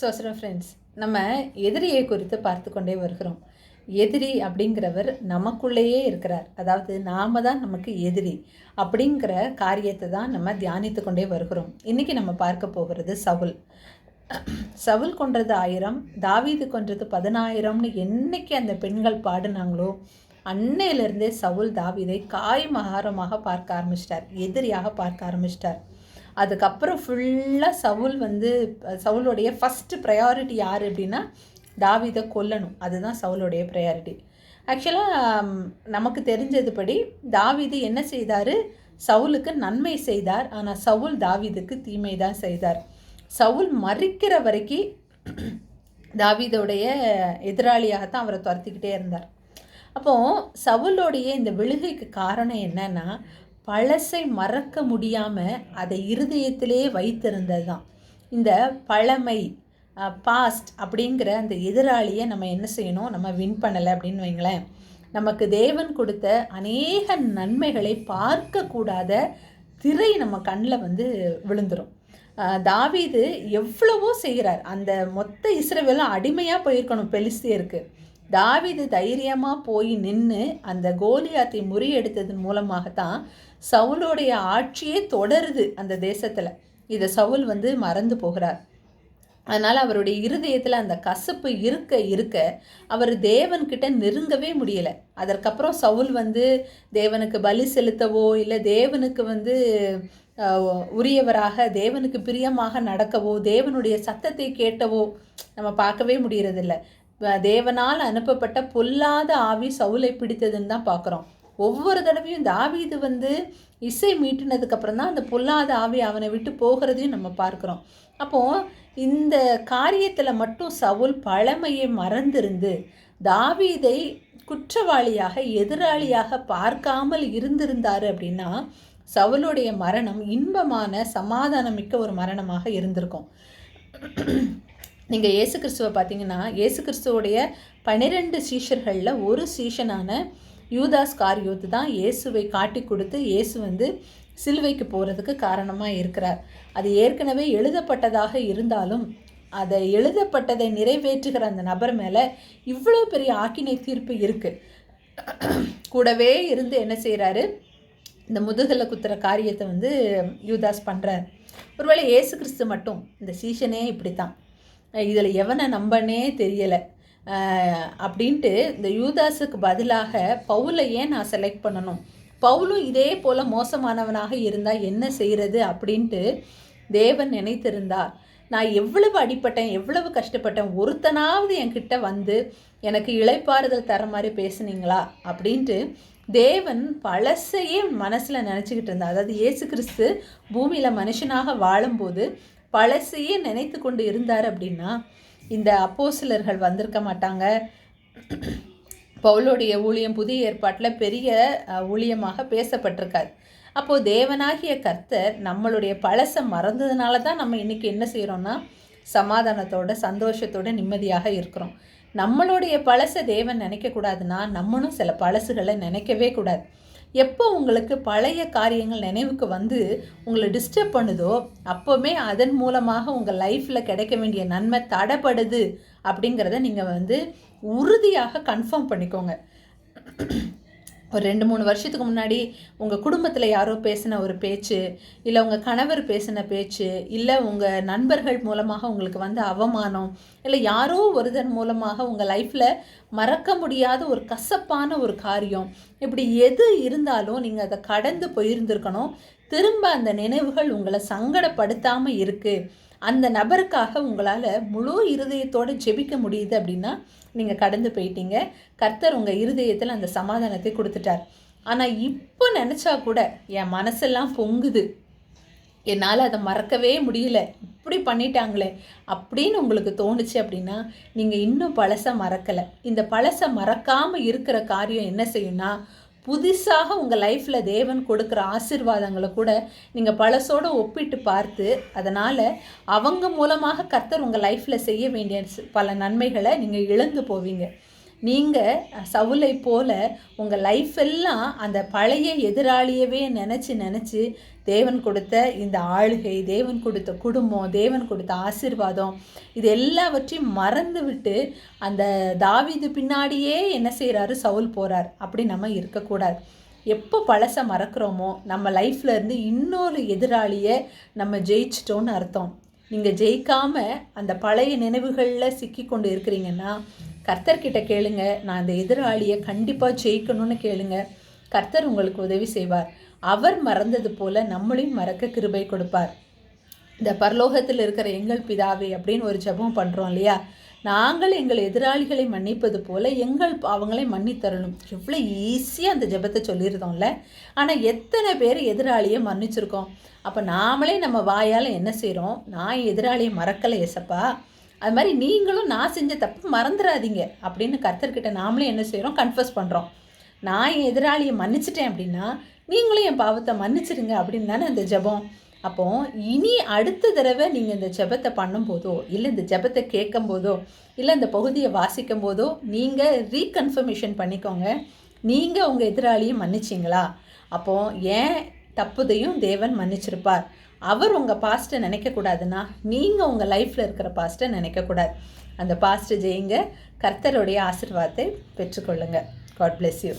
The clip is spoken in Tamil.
சோசரோ ஃப்ரெண்ட்ஸ் நம்ம எதிரியை குறித்து பார்த்து கொண்டே வருகிறோம். எதிரி அப்படிங்கிறவர் நமக்குள்ளேயே இருக்கிறார். அதாவது நாம தான் நமக்கு எதிரி அப்படிங்கிற காரியத்தை தான் நம்ம தியானித்து கொண்டே வருகிறோம். இன்றைக்கி நம்ம பார்க்க போகிறது சவுல். சவுல் கொன்றது ஆயிரம் தாவீது கொன்றது பதினாயிரம்னு என்றைக்கு அந்த பெண்கள் பாடினாங்களோ அன்னையிலேருந்தே சவுல் தாவீதை காய் மகாரமாக பார்க்க ஆரம்பிச்சிட்டார். எதிரியாக பார்க்க ஆரம்பிச்சிட்டார். அதுக்கப்புறம் ஃபுல்லாக சவுல் வந்து சவுளுடைய ஃபஸ்ட்டு ப்ரையாரிட்டி யார் அப்படின்னா தாவிதை கொல்லணும். அதுதான் சவுளுடைய ப்ரையாரிட்டி ஆக்சுவலாக நமக்கு தெரிஞ்சதுபடி தாவிது என்ன செய்தார்? சவுலுக்கு நன்மை செய்தார். ஆனால் சவுல் தாவீதுக்கு தீமை தான் செய்தார். சவுல் மறிக்கிற வரைக்கும் எதிராளியாக தான் அவரை துரத்திக்கிட்டே இருந்தார். அப்போது சவுலோடைய இந்த விழுகைக்கு காரணம் என்னன்னா பழசை மறக்க முடியாமல் அதை இருதயத்திலே வைத்திருந்தது தான் இந்த பழமை பாஸ்ட் அப்படிங்கிற அந்த எதிராளியை நம்ம என்ன செய்யணும்? நம்ம வின் பண்ணலை அப்படின்னு வைங்களேன். நமக்கு தேவன் கொடுத்த அநேக நன்மைகளை பார்க்கக்கூடாத திரை நம்ம கண்ணில் வந்து விழுந்துடும் தாவீது எவ்வளவோ செய்கிறார். அந்த மொத்த இஸ்ரவேலும் அடிமையாக போயிருக்கணும் பெலிஸ்தியருக்கு தாவிது தைரியமாக போய் நின்று அந்த கோலியாத்தை முறியெடுத்ததன் மூலமாகத்தான் சவுலோடைய ஆட்சியே தொடருது அந்த தேசத்தில். இதை சவுல் வந்து மறந்து போகிறார். அதனால் அவருடைய இருதயத்தில் அந்த கசப்பு இருக்க இருக்க அவர் தேவன்கிட்ட நெருங்கவே முடியலை. அதற்கப்புறம் சவுல் வந்து தேவனுக்கு பலி செலுத்தவோ இல்லை தேவனுக்கு வந்து உரியவராக தேவனுக்கு பிரியமாக நடக்கவோ தேவனுடைய சத்தத்தை கேட்டவோ நம்ம பார்க்கவே முடியறதில்ல. தேவனால் அனுப்பப்பட்ட பொல்லாத ஆவி சவுலை பிடித்ததுன்னு தான் பார்க்குறோம் ஒவ்வொரு தடவையும் தாவீது வந்து இசை மீட்டினதுக்கப்புறம் தான் அந்த பொல்லாத ஆவி அவனை விட்டு போகிறதையும் நம்ம பார்க்குறோம். அப்போது இந்த காரியத்தில் மட்டும் சவுல் பழமையை மறந்திருந்து தாவீதை குற்றவாளியாக எதிராளியாக பார்க்காமல் இருந்திருந்தார் அப்படின்னா சவுளுடைய மரணம் இன்பமான சமாதானமிக்க ஒரு மரணமாக இருந்திருக்கும். நீங்கள் இயேசு கிறிஸ்துவை பார்த்தீங்கன்னா இயேசு கிறிஸ்துவோடைய பன்னிரெண்டு சீஷர்களில் ஒரு சீஷனான யூதாஸ் காரியோத்து தான் இயேசுவை காட்டி கொடுத்து இயேசு வந்து சிலுவைக்கு போகிறதுக்கு காரணமாக இருக்கிறார். அது ஏற்கனவே எழுதப்பட்டதாக இருந்தாலும் அதை எழுதப்பட்டதை நிறைவேற்றுகிற அந்த நபர் மேலே இவ்வளோ பெரிய ஆக்கினை தீர்ப்பு இருக்குது கூடவே இருந்து என்ன செய்கிறாரு இந்த முதுகலை குத்துற காரியத்தை வந்து யூதாஸ் பண்ணுறார் ஒருவேளை ஏசு கிறிஸ்து மட்டும் இந்த சீசனே இப்படி தான் இதில் எவனை நம்பனே தெரியலை. அப்படின்ட்டு இந்த யூதாஸுக்கு பதிலாக பவுலை ஏன் நான் செலக்ட் பண்ணணும்? பவுலும் இதே போல் மோசமானவனாக இருந்தால் என்ன செய்கிறது அப்படின்ட்டு தேவன் நினைத்திருந்தார். நான் எவ்வளவு அடிப்பட்டேன் எவ்வளவு கஷ்டப்பட்டேன் ஒருத்தனாவது என்கிட்ட வந்து எனக்கு இழைப்பாறுதல் தர மாதிரி பேசுனீங்களா அப்படின்ட்டு தேவன் பழசையே மனசில் நினச்சிக்கிட்டு இருந்தார். அதாவது இயேசு கிறிஸ்து பூமியில் மனுஷனாக வாழும்போது பழசையே நினைத்து கொண்டு இருந்தார் அப்படின்னா இந்த அப்போ சிலர்கள் வந்திருக்க மாட்டாங்க. பவுலோடைய ஊழியம் புதிய ஏற்பாட்டில் பெரிய ஊழியமாக பேசப்பட்டிருக்காது அப்போது தேவனாகிய கர்த்தர் நம்மளுடைய பழசை மறந்ததுனால தான் நம்ம இன்றைக்கி என்ன செய்கிறோன்னா சமாதானத்தோட சந்தோஷத்தோட நிம்மதியாக இருக்கிறோம். நம்மளுடைய பழசை தேவன் நினைக்கக்கூடாதுன்னா நம்மளும் சில பழசுகளை நினைக்கவே கூடாது. எப்போ உங்களுக்கு பழைய காரியங்கள் நினைவுக்கு வந்து உங்களை டிஸ்டர்ப் பண்ணுதோ அப்போவுமே அதன் மூலமாக உங்கள் லைஃப்பில் கிடைக்க வேண்டிய நன்மை தடைப்படுது அப்படிங்கிறத நீங்கள் வந்து உறுதியாக கன்ஃபார்ம் பண்ணிக்கோங்க. ஒரு ரெண்டு மூணு வருஷத்துக்கு முன்னாடி உங்கள் குடும்பத்தில் யாரோ பேசின ஒரு பேச்சு இல்லை உங்கள் கணவர் பேசின பேச்சு இல்லை உங்கள் நண்பர்கள் மூலமாக உங்களுக்கு வந்து அவமானம் இல்லை யாரோ ஒருதன் மூலமாக உங்கள் லைஃப்பில் மறக்க முடியாத ஒரு கசப்பான ஒரு காரியம் இப்படி எது இருந்தாலும் நீங்கள் அதை கடந்து போயிருந்திருக்கணும். திரும்ப அந்த நினைவுகள் உங்களை சங்கடப்படுத்தாமல் இருக்குது அந்த நபருக்காக உங்களால் முழு இருதயத்தோடு ஜெபிக்க முடியுது அப்படின்னா நீங்கள் கடந்து போயிட்டீங்க. கர்த்தர் உங்கள் இருதயத்தில் அந்த சமாதானத்தை கொடுத்துட்டார். ஆனால் இப்போ நினச்சா கூட என் மனசெல்லாம் பொங்குது. என்னால் அதை மறக்கவே முடியல. இப்படி பண்ணிட்டாங்களே அப்படின்னு உங்களுக்கு தோணுச்சு அப்படின்னா நீங்கள் இன்னும் பழசை மறக்கலை. இந்த பழசை மறக்காமல் இருக்கிற காரியம் என்ன செய்யும்னா புதுசாக உங்கள் லைஃப்பில் தேவன் கொடுக்குற ஆசிர்வாதங்களை கூட நீங்கள் பழசோடு ஒப்பிட்டு பார்த்து அதனால் அவங்க மூலமாக கர்த்தர் உங்கள் லைஃப்பில் செய்ய வேண்டிய பல நன்மைகளை நீங்கள் இழந்து போவீங்க. நீங்கள் சவுலை போல உங்கள் லைஃப் எல்லாம் அந்த பழைய எதிராளியவே நினச்சி நினச்சி தேவன் கொடுத்த இந்த ஆளுகை தேவன் கொடுத்த குடும்பம் தேவன் கொடுத்த ஆசிர்வாதம் இது எல்லாவற்றையும் மறந்து விட்டு அந்த தாவிது பின்னாடியே என்ன செய்கிறாரு சவுல் போகிறார் அப்படி நம்ம இருக்கக்கூடாது. எப்போ பழசை மறக்கிறோமோ நம்ம லைஃப்ல இருந்து இன்னொரு எதிராளியை நம்ம ஜெயிச்சிட்டோன்னு அர்த்தம். நீங்கள் ஜெயிக்காம அந்த பழைய நினைவுகளில் சிக்கி கொண்டு இருக்கிறீங்கன்னா கர்த்தர்கிட்ட கேளுங்க. நான் அந்த எதிராளியை கண்டிப்பாக ஜெயிக்கணும்னு கேளுங்க. கர்த்தர் உங்களுக்கு உதவி செய்வார். அவர் மறந்தது போல நம்மளையும் மறக்க கிருபை கொடுப்பார். இந்த பரலோகத்தில் இருக்கிற எங்கள் பிதாவே அப்படின்னு ஒரு ஜெபம் பண்ணுறோம் இல்லையா? நாங்கள் எங்கள் எதிராளிகளை மன்னிப்பது போல எங்கள் அவங்களை மன்னித்தரணும். எவ்வளோ ஈஸியாக அந்த ஜெபத்தை சொல்லியிருந்தோம்ல. ஆனால் எத்தனை பேர் எதிராளியை மன்னிச்சிருக்கோம்? அப்போ நாமளே நம்ம வாயால் என்ன செய்கிறோம் நான் எதிராளியை மறக்கலை எசப்பா அது மாதிரி நீங்களும் நான் செஞ்ச தப்பு மறந்துடாதீங்க அப்படின்னு கர்த்தர்கிட்ட நாமளே என்ன செய்கிறோம் கன்ஃபஸ் பண்ணுறோம் நான் என் எதிராளியை மன்னிச்சிட்டேன் அப்படின்னா நீங்களும் என் பாவத்தை மன்னிச்சிடுங்க அப்படின்னு தானே அந்த ஜெபம். அப்போ இனி அடுத்த தடவை நீங்கள் இந்த ஜெபத்தை பண்ணும்போதோ இல்லை இந்த ஜெபத்தை கேட்கும் போதோ இல்லை இந்த பகுதியை வாசிக்கும் போதோ நீங்கள் ரீகன்ஃபர்மேஷன் பண்ணிக்கோங்க. நீங்கள் உங்கள் எதிராளியை மன்னிச்சிங்களா? அப்போ ஏன் தப்புதையும் தேவன் மன்னிச்சிருப்பார். அவர் உங்கள் பாஸ்ட்டை நினைக்கக்கூடாதுன்னா நீங்கள் உங்கள் லைஃப்பில் இருக்கிற பாஸ்ட்டை நினைக்கக்கூடாது. அந்த பாஸ்ட்டை ஜெயிங்க. கர்த்தருடைய ஆசிர்வாதத்தை பெற்றுக்கொள்ளுங்க. God bless you